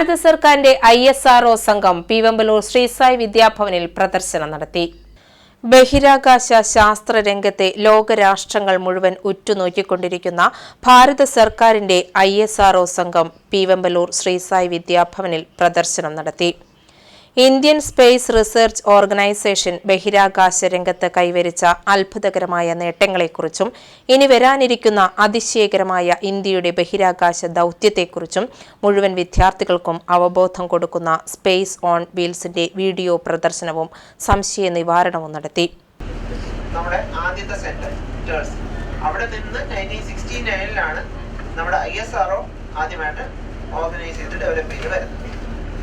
ഭാരത സർക്കാരിന്റെ I S R O സംഘം പീവമ്പലൂർ ശ്രീസായി വിദ്യാഭവനിൽ പ്രദർശനം നടത്തി. ബഹിരാകാശ ശാസ്ത്ര രംഗത്തെ ലോകരാഷ്ട്രങ്ങൾ മുഴുവൻ ഉറ്റുനോക്കിക്കൊണ്ടിരിക്കുന്ന ഭാരത സർക്കാരിന്റെ ഐ എസ് ആർ ഒ സംഘം പീവമ്പലൂർ ശ്രീസായി വിദ്യാഭവനിൽ പ്രദർശനം നടത്തി. ഇന്ത്യൻ സ്പേസ് റിസർച്ച് ഓർഗനൈസേഷൻ ബഹിരാകാശ രംഗത്ത് കൈവരിച്ച അത്ഭുതകരമായ നേട്ടങ്ങളെക്കുറിച്ചും ഇനി വരാനിരിക്കുന്ന അതിശയകരമായ ഇന്ത്യയുടെ ബഹിരാകാശ ദൗത്യത്തെക്കുറിച്ചും മുഴുവൻ വിദ്യാർത്ഥികൾക്കും അവബോധം കൊടുക്കുന്ന സ്പേസ് ഓൺ വീൽസിന്റെ വീഡിയോ പ്രദർശനവും സംശയ നിവാരണവും നടത്തി. നമ്മുടെ ആദ്യത്തെ അവിടെ നിന്ന് നമ്മുടെ ആദ്യമായിട്ട് ഓർഗനൈസ് ചെയ്ത് ഡെവലപ്പ് ചെയ്ത് വരുന്നത്.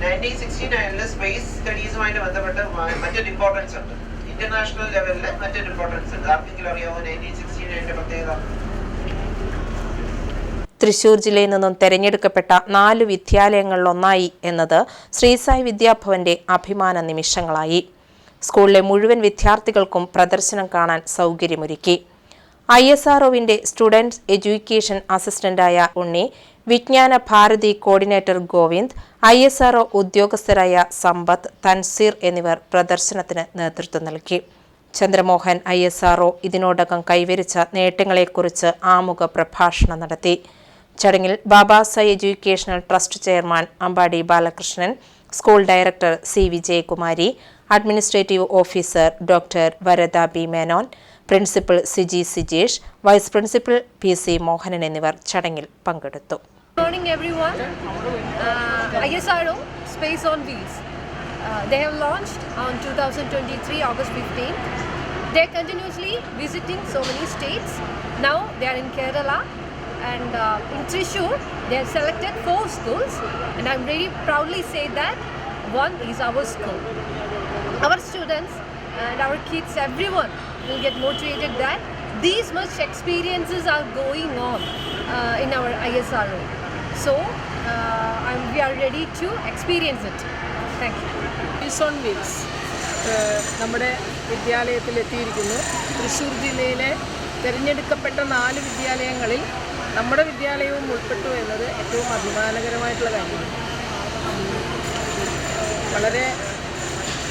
നയന്റീൻ സിക്സ്റ്റി നയനിൽ സ്പേസ് സ്റ്റഡീസുമായിട്ട് ബന്ധപ്പെട്ട് മറ്റൊരു ഇമ്പോർട്ടൻസ് ഉണ്ട്. ഇന്റർനാഷണൽ ലെവലിൽ മറ്റൊരു ഇമ്പോർട്ടൻസ് ഉണ്ട്. ആർക്കെങ്കിലും അറിയാമോ നയന്റീൻ സിക്സ്റ്റി നയന്റെ പ്രത്യേകത? തൃശൂർ ജില്ലയിൽ നിന്നും തെരഞ്ഞെടുക്കപ്പെട്ട നാല് വിദ്യാലയങ്ങളിലൊന്നായി എന്നത് ശ്രീസായി വിദ്യാഭവന്റെ അഭിമാന നിമിഷങ്ങളായി. സ്കൂളിലെ മുഴുവൻ വിദ്യാർത്ഥികൾക്കും പ്രദർശനം കാണാൻ സൗകര്യമൊരുക്കി. ഐ എസ് ആർഒവിന്റെ student education അസിസ്റ്റന്റായ Unni Vijnana Bharati coordinator Govind I S R O ഉദ്യോഗസ്ഥരായ Sampath Thanseer എന്നിവർ പ്രദർശനത്തിന് നേതൃത്വം നൽകി. ചന്ദ്രമോഹൻ ഐ എസ് ആർഒ ഇതിനോടകം കൈവരിച്ച നേട്ടങ്ങളെക്കുറിച്ച് ആമുഖ പ്രഭാഷണം നടത്തി. ചടങ്ങിൽ Babasai educational trust chairman Ambadi Balakrishnan school director C Vijayakumari administrative officer doctor Varada B Menon principal Siji Sijesh vice principal P C Mohanan എന്നിവർ ചടങ്ങിൽ പങ്കെടുത്തു morning, everyone. Uh, ISRO Space on Wheels. Uh, they have launched on 2023 August 15th. They're continuously visiting so many states. Now they are in Kerala and uh, in Trishur they have selected four schools and I'm very proudly say that one is our school. Our students and our kids, everyone will get motivated that these much experiences are going on uh, in our ISRO. So uh, we are ready to experience it. Thank you. Peace on Wheels നമ്മുടെ വിദ്യാലയത്തിൽ എത്തിയിരിക്കുന്നു തൃശ്ശൂർ ജില്ലയിലെ തിരഞ്ഞെടുക്കപ്പെട്ട നാല് വിദ്യാലയങ്ങളിൽ നമ്മുടെ വിദ്യാലയവും ഉൾപ്പെട്ടു എന്നത് ഏറ്റവും അഭിമാനകരമായിട്ടുള്ള കാര്യമാണ് വളരെ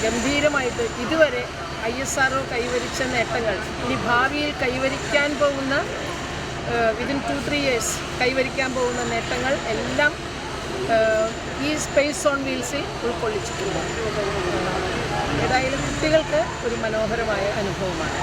ഗംഭീരമായിട്ട് ഇതുവരെ ഐ എസ് ആർ കൈവരിച്ച നേട്ടങ്ങൾ. ഇനി ഭാവിയിൽ കൈവരിക്കാൻ പോകുന്ന വിതിൻ ടു ത്രീ ഇയേഴ്സ് കൈവരിക്കാൻ പോകുന്ന നേട്ടങ്ങൾ എല്ലാം ഈ സ്പേസ് ഓൺ വീൽസിൽ ഉൾക്കൊള്ളിച്ചിട്ടുണ്ട്. ഏതായാലും കുട്ടികൾക്ക് ഒരു മനോഹരമായ അനുഭവമാണ്.